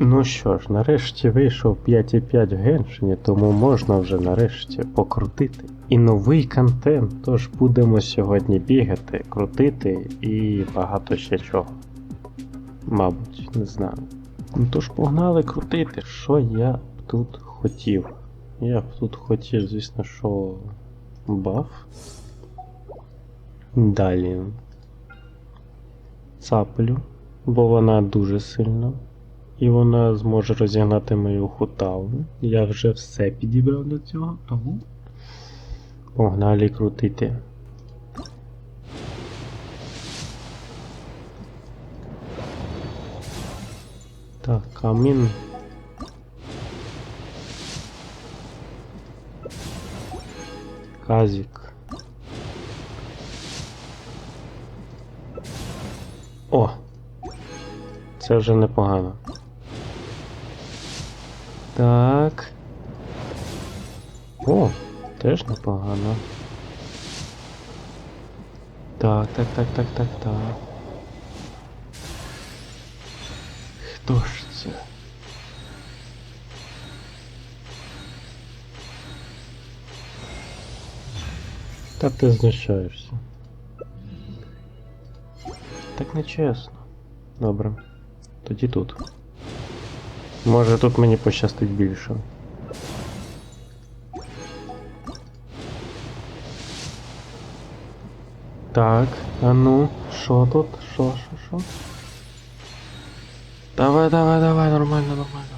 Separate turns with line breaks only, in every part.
Ну що ж, нарешті вийшов 5.5 в Геншині, тому можна вже нарешті покрутити. І новий контент, тож будемо сьогодні бігати, крутити і багато ще чого. Мабуть, не знаю. Ну тож погнали крутити, що я б тут хотів. Я б тут хотів, звісно, що баф. Далі. Цаплю, бо вона дуже сильна. І вона зможе розігнати мою хутаву. Я вже все підібрав до цього, тому погнали крутити. Так, камін. Казік. О! Це вже непогано. Так. О, теж непогано. Так, так, так, так, так, так. Хто ж це? Та ти знущаєшся. Так нечесно. Добре. Тоді тут. Може тут мені пощастить більше. Так, а ну, що тут? Що, що, що? Давай, давай, давай, нормально, нормально.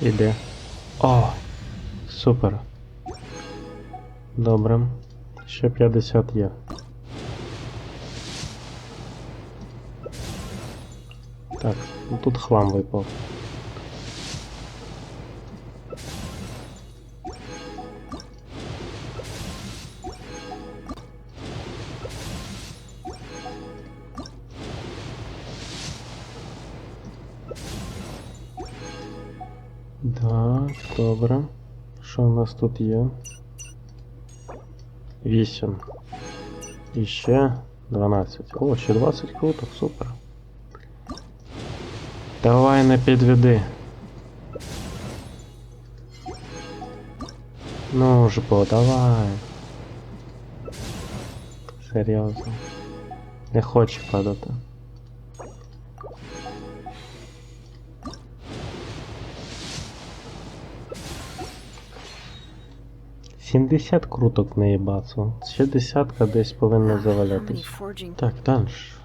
Іде. О! Супер. Добре. Ще 50 є. Так, ну тут хлам випав. Так, добре. Що у нас тут є? 8. І ще 12. О, ще 20 круто, супер. Давай не підведи. Ну ж бо, давай. Серйозно. Не хоче падати. Сімдесят круток наїбацу. Ще десятка десь повинна завалятись. Так, данж.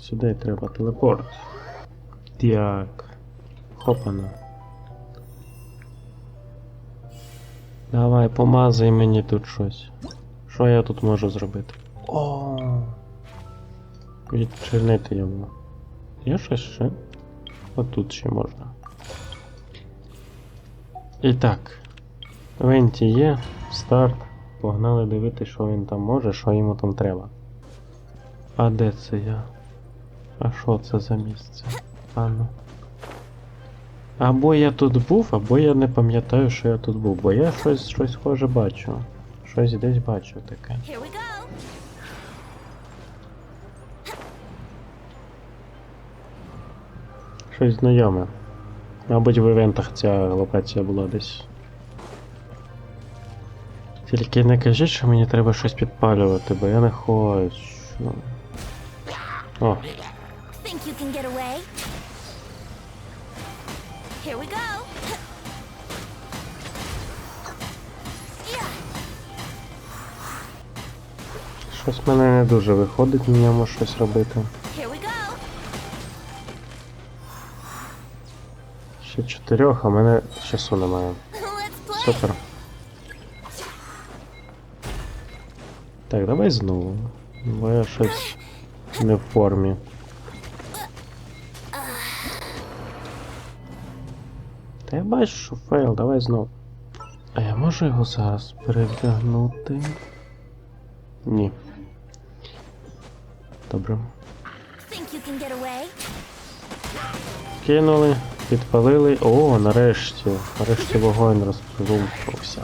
Сюди треба телепорт. Так. Хопана. Давай, помазай мені тут щось. Що я тут можу зробити? О. Відчинити його. Є щось ще? Отут ще можна. І так. Венті є, старт. Погнали дивитися, що він там може, що йому там треба. А де це я? А що це за місце? Ну. Або я тут був, або я не пам'ятаю, що я тут був, бо я щось щось схоже бачу. Щось десь бачу таке. Щось знайоме. Мабуть, в івентах ця локація була десь. Тільки не кажіть, що мені треба щось підпалювати, бо я не хочу. О,
Here we go.
Щось в мене не дуже виходить на ньому щось робити.
Here we go.
Ще чотирьох, а в мене часу немає. Супер. Так, давай знову. Бо я щось не в формі. Та я бачу, що фейл, давай знову. А я можу його зараз перевдягнути? Ні. Добре. Кинули, підпалили. О, нарешті. Нарешті вогонь розрушився.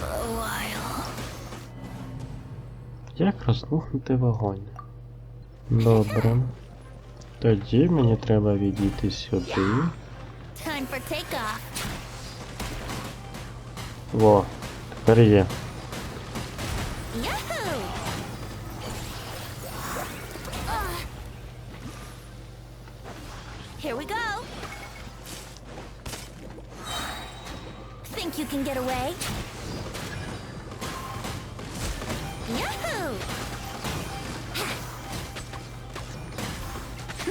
For a while.
Як роздмухнути вогонь? Добре. Тоді мені треба відійти сюди.
Time for takeoff.
Во, тепер є.
Yahoo! Ah. Here we go. Think you can get away? Yahoo!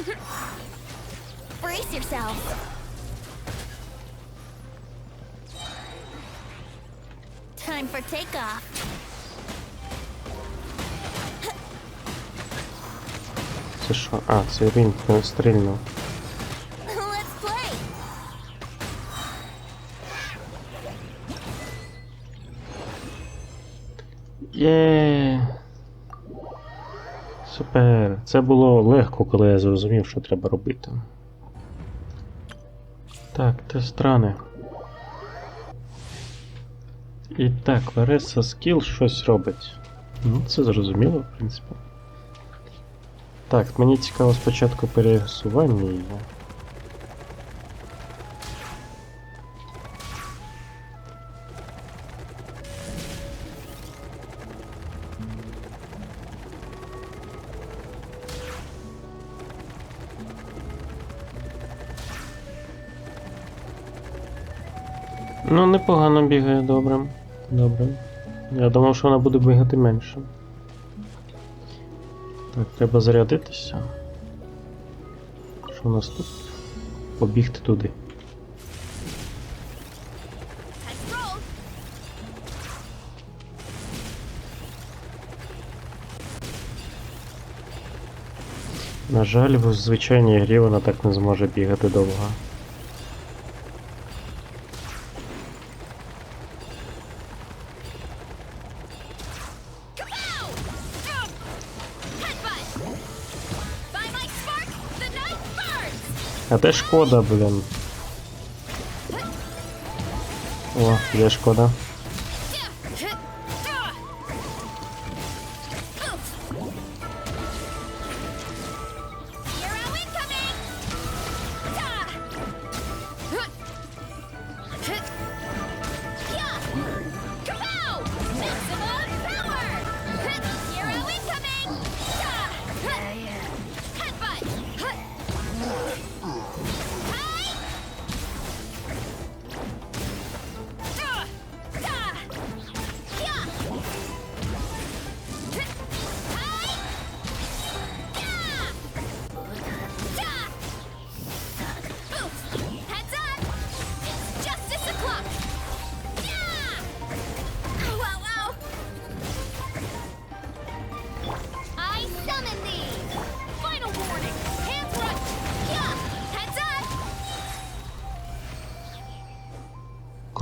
Brace yourself. Time for takeoff.
Це що? А, це він не стрільнув.
Let's play.
Є. Супер. Це було легко, коли я зрозумів, що треба робити. Так, те рани. І так, Лариса скіл щось робить. Ну, це зрозуміло, в принципі. Так, мені цікаво спочатку пересування її. Ну, непогано бігає, добре. Добре. Я думав, що вона буде бігати менше. Так, треба зарядитися. Що у нас тут? Побігти туди. На жаль, в звичайній грі вона так не зможе бігати довго. Де шкода, блин. О, є шкода.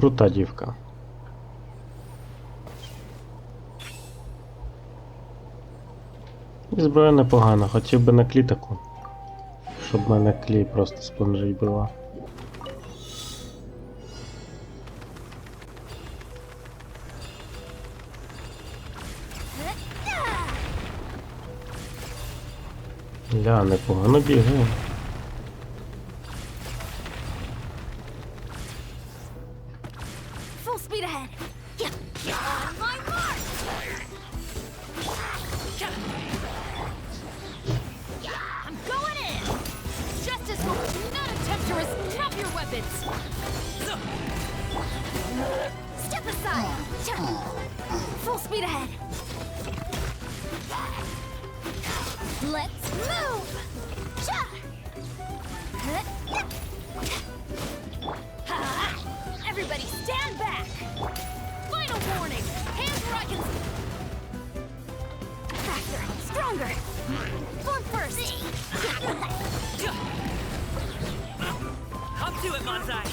Крута дівка. І зброя непогана, хотів би на клі. Щоб мене клій просто спонжей била. Ля, непогано бігає.
Let's move. Everybody stand back. Final warning. Hands where I can Faster, stronger. Form first.
Up to it, Manzai!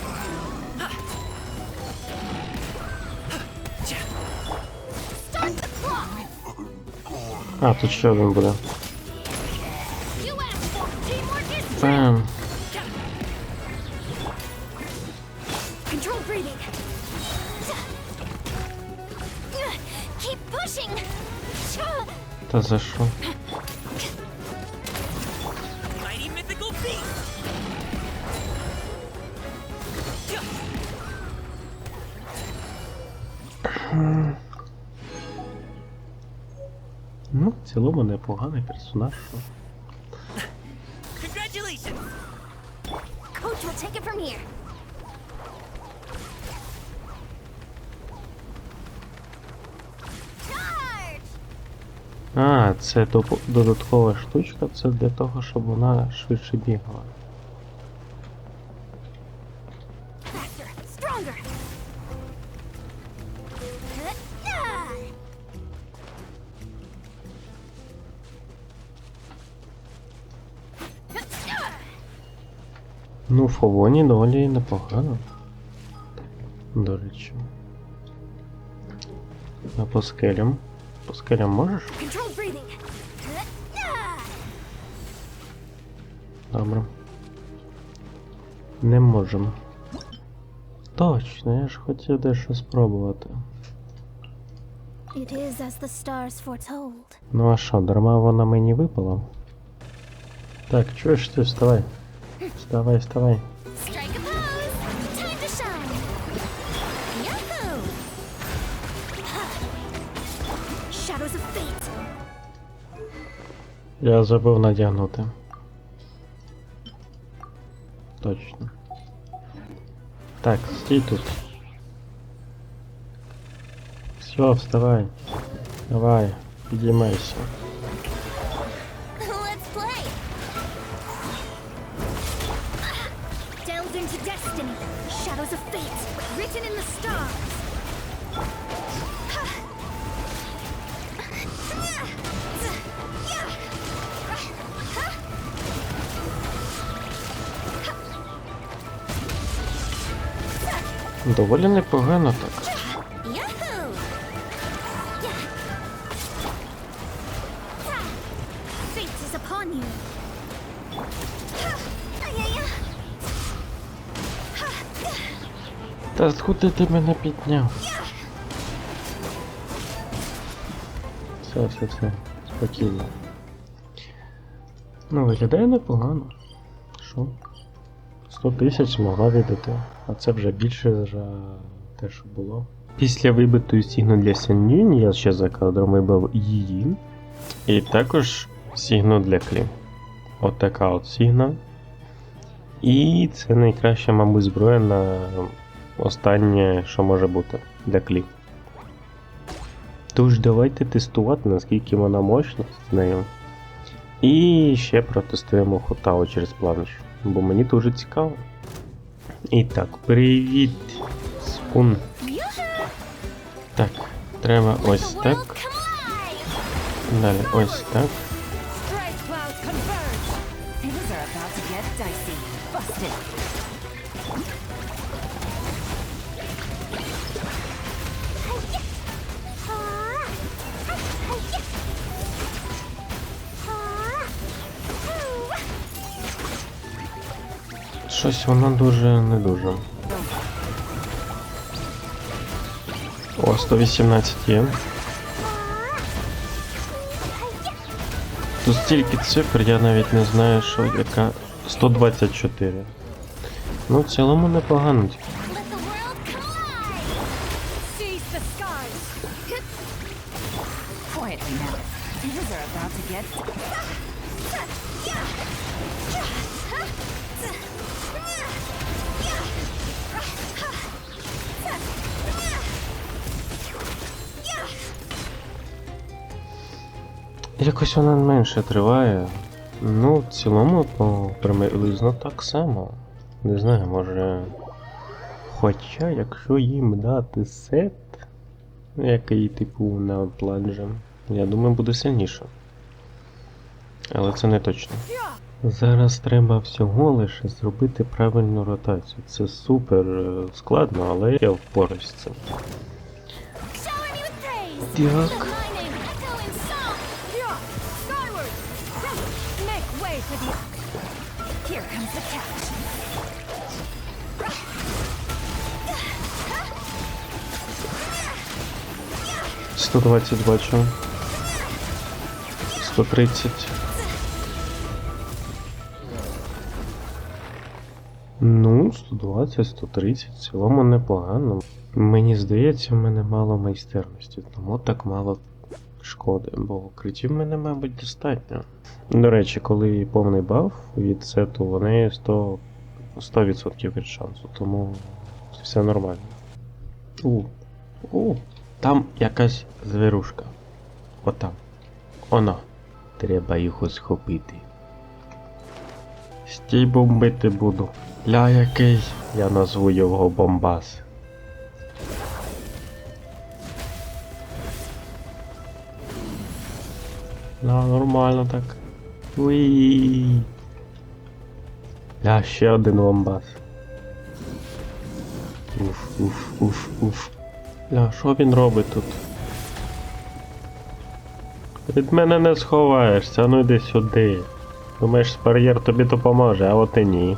А, тут ще один буде.
Бэм.
Та за що? Цілому непоганий персонаж.
Coach will take it from here.
А, це доп- додаткова штучка, це для того, щоб вона швидше бігала. Ну, Фовоні доволі непогано. До речі. А по скелям? По скелям можеш? Добре. Не можемо. Точно, я ж хотів дещо спробувати.
It is as the stars foretold.
Ну а що, дарма вона мені випала? Так, чуєш ти, вставай. Вставай, вставай.
Strike a pose. Time to shine. Yahoo! Shadows of fate.
Я забув надягнути. Точно. Так, стій тут. Все, вставай. Давай, підіймайся.
Written in the stars.
Доволі непогано так. Та откуда ти мене підняв? Все, все, все. Спокійно. Ну, виглядає непогано. Що? 100 тисяч змогла віддати, а це вже більше за те, що було. Після вибитої сігну для Сянюнь я ще за кадром вибив її. І також сігну для Клі. От от сігна. І це найкраща, мабуть, зброя на останнє, що може бути для Клі. Тож давайте тестувати, наскільки вона мощна з нею. І ще протестуємо Хотау через планш, бо мені дуже цікаво. І так, привіт, спун. Так, треба ось так. Далі ось так.
Strike
Щось воно дуже не дуже. О, 118 є. Тут стільки цифр, я навіть не знаю, що яка. 124. Ну, в цілому непогано. Якось вона менше триває. Ну, в цілому по приблизно так само. Не знаю, може. Хоча, якщо їм дати сет, який типу на Outlange, я думаю, буде сильніше. Але це не точно. Зараз треба всього лише зробити правильну ротацію. Це супер е, складно, але я впораюсь з цим. Так.
Let my name echo in
Ну, 120, 130, в цілому непогано. Мені здається, в мене мало майстерності, тому так мало шкоди, бо критів в мене, мабуть, достатньо. До речі, коли повний баф від сету, вони 100%, 100% від шансу, тому все нормально. У, у, там якась зверушка. Отам. Оно. Треба його схопити. Стій бомбити буду. Ля який. Я назву його бомбас. Да, нормально так. Уї. Ля, ще один бомбас. Уф, уф, уф, уф. Ля, що він робить тут? Від мене не сховаєшся, ну йди сюди. Думаєш, бар'єр тобі допоможе, а от і ні.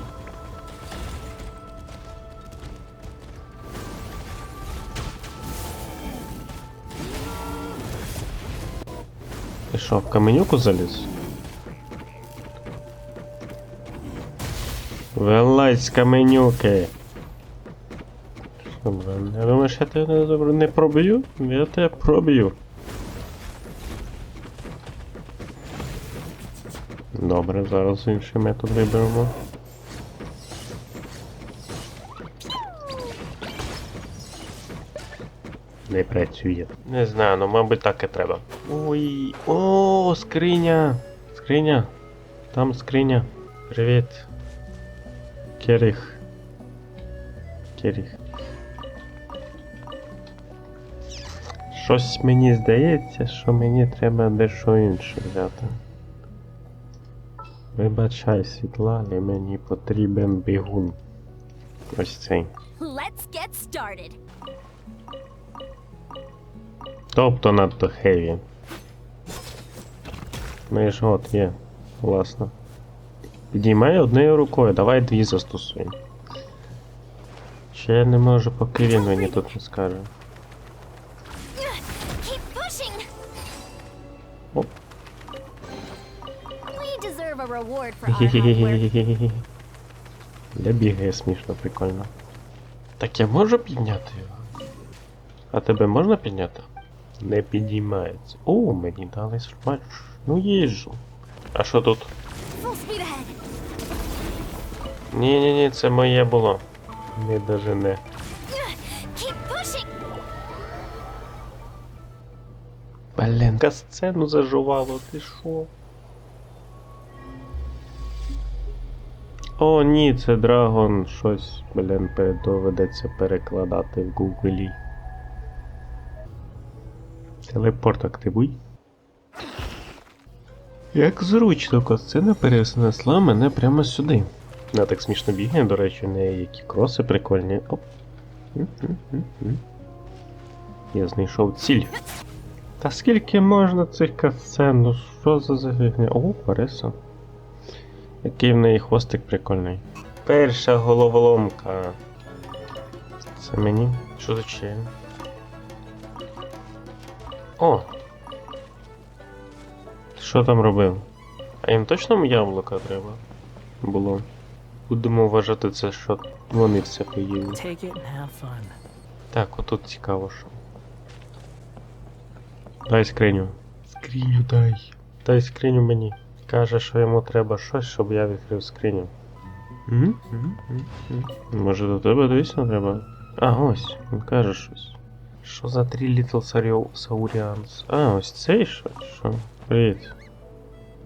Ти що, в каменюку заліз? Вилазь з каменюки. Я думаю, що я тебе не, проб'ю? Я тебе проб'ю. Добре, зараз інший метод виберемо. Не працює. Не знаю, ну мабуть так і треба. Ой. О, скриня! Скриня. Там скриня. Привіт. Керіх. Керіх. Щось мені здається, що мені треба дещо інше взяти. Вибачай, Світлані, мені потрібен бігун. Ось цей.
Let's get started.
Тобто надто хеві. Ну і ж от є, власне. Підіймай однією рукою, давай дві застосуємо. Ще я не можу, поки він мені тут не скаже. Оп. Для бігає смішно, прикольно. Так я можу підняти його? А тебе можна підняти? Не підіймається. О, мені дали смач. Ну їжу. А що тут? Ні, ні, ні, це моє було. Не дожене.
Keep.
Блін, сцену зажувало, ти шо? О, ні, це Драгон щось, блін, доведеться перекладати в гуглі. Телепорт активуй. Як зручно, косцена перенесла мене прямо сюди. На так смішно бігає, до речі, у неї які кроси прикольні. Оп. Я знайшов ціль. Та скільки можна цих касцен? Ну що за загигня? О, Париса. Який в неї хвостик прикольний. Перша головоломка. Це мені? Що за чим? О! Ти що там робив? А їм точно яблука треба? Було. Будемо вважати це, що вони все поїли.
Take it and have fun.
Так, отут цікаво, що. Дай скриню. Скриню дай. Дай скриню мені. Каже, що йому треба щось, щоб я відкрив скриню. М? М? М? М? Може до тебе дійсно треба? А, ось, він каже щось. Що за три Little Saurians? А, ось цей що? що? Привіт.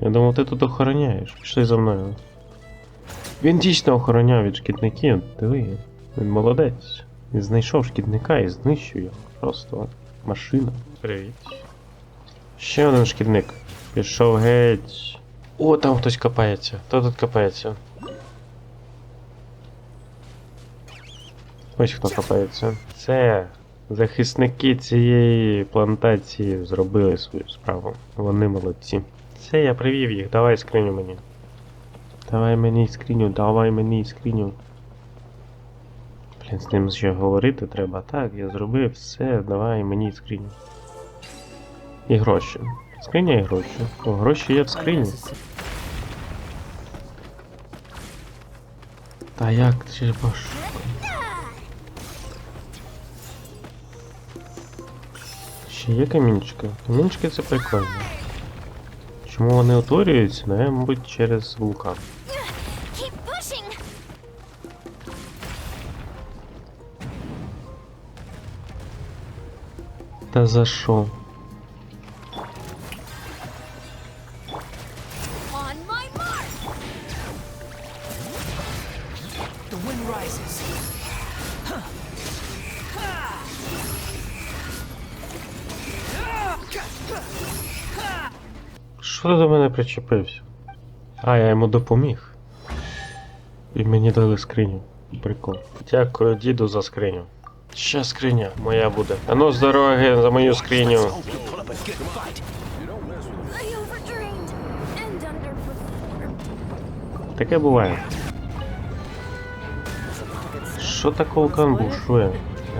Я думав, ти тут охороняєш. Пішли за мною. Він дійсно охороняв від шкідників. Диви, він молодець. Він знайшов шкідника і знищив його. Просто машина. Привіт. Ще один шкідник. Пішов геть. О, там хтось копається. Хто тут копається? Ось хто копається. Це захисники цієї плантації зробили свою справу. Вони молодці. Це я привів їх, давай скриню мені. Давай мені скриню, давай мені скриню. Блін, з ним ще говорити треба. Так, я зробив все, давай мені скриню. І гроші. Скриня і гроші. О, гроші є в скрині. Та як же бош. Ще є камінчики. Камінчики це прикольно. Чому вони утворюються? Ну, мабуть, через вулкан. Та за що? Причепився? А, я йому допоміг. І мені дали скриню. Прикол. Дякую діду за скриню. Ще скриня моя буде. А ну з дороги за мою скриню. Таке буває. Що так вулкан бушує?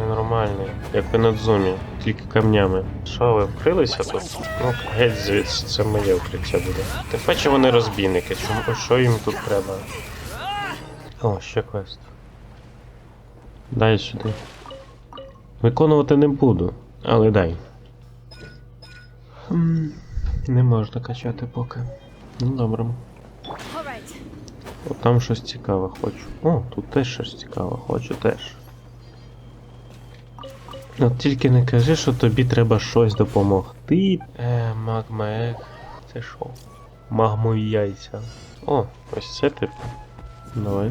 Ненормальний, як в Надзумі, тільки камнями. Що, ви вкрилися тут? Ну, геть звідси, це моє укриття буде. Тим паче вони розбійники, чому що їм тут треба? О, ще квест. Дай сюди. Виконувати не буду, але дай. Не можна качати поки. Ну добре. О, там щось цікаве хочу. О, тут теж щось цікаве хочу теж. От тільки не кажи, що тобі треба щось допомогти. Е, магмаек. Це що? Магму яйця. О, ось це типу. Давай.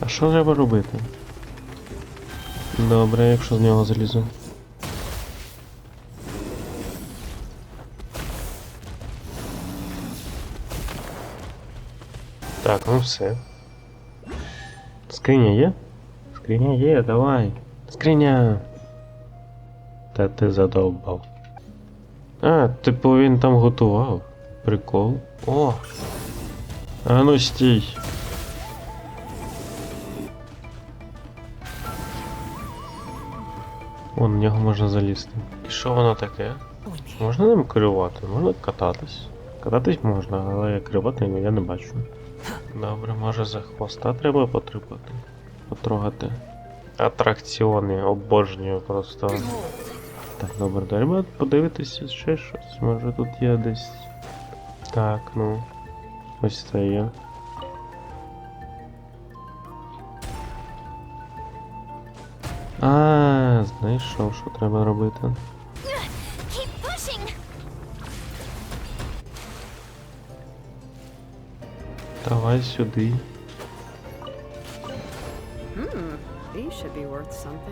А що треба робити? Добре, якщо з нього залізу. Так, ну все. Скриня є? Скриня є, давай. Скриня. Та ти задовбав. А, типу він там готував. Прикол. О! А ну стій. Вон, в нього можна залізти. І що воно таке? Можна ним керувати, можна кататись. Кататись можна, але керувати я не бачу. Добре, може за хвоста треба потріпати. Потрогати. Атракціони, обожнюю просто. Так, добре, треба подивитися ще щось. Може тут є десь. Так, ну. Ось це є. А, знайшов, що треба робити. Давай сюди.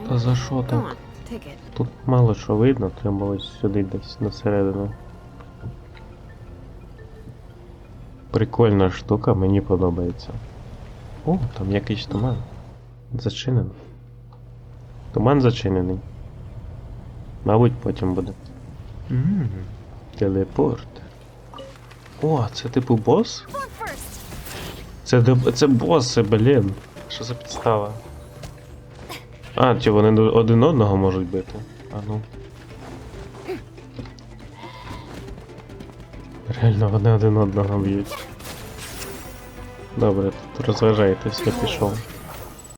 Та за що так? Тут мало що видно, треба ось сюди десь на середину. Прикольна штука, мені подобається. О, там якийсь туман. Зачинений. Туман зачинений. Мабуть, потім буде. Ммм, телепорт. О, це типу бос? Це, це боси, блін. Що за підстава? А, чи вони один одного можуть бити? А ну. Реально вони один одного б'ють. Добре, тут розважайтесь, я пішов.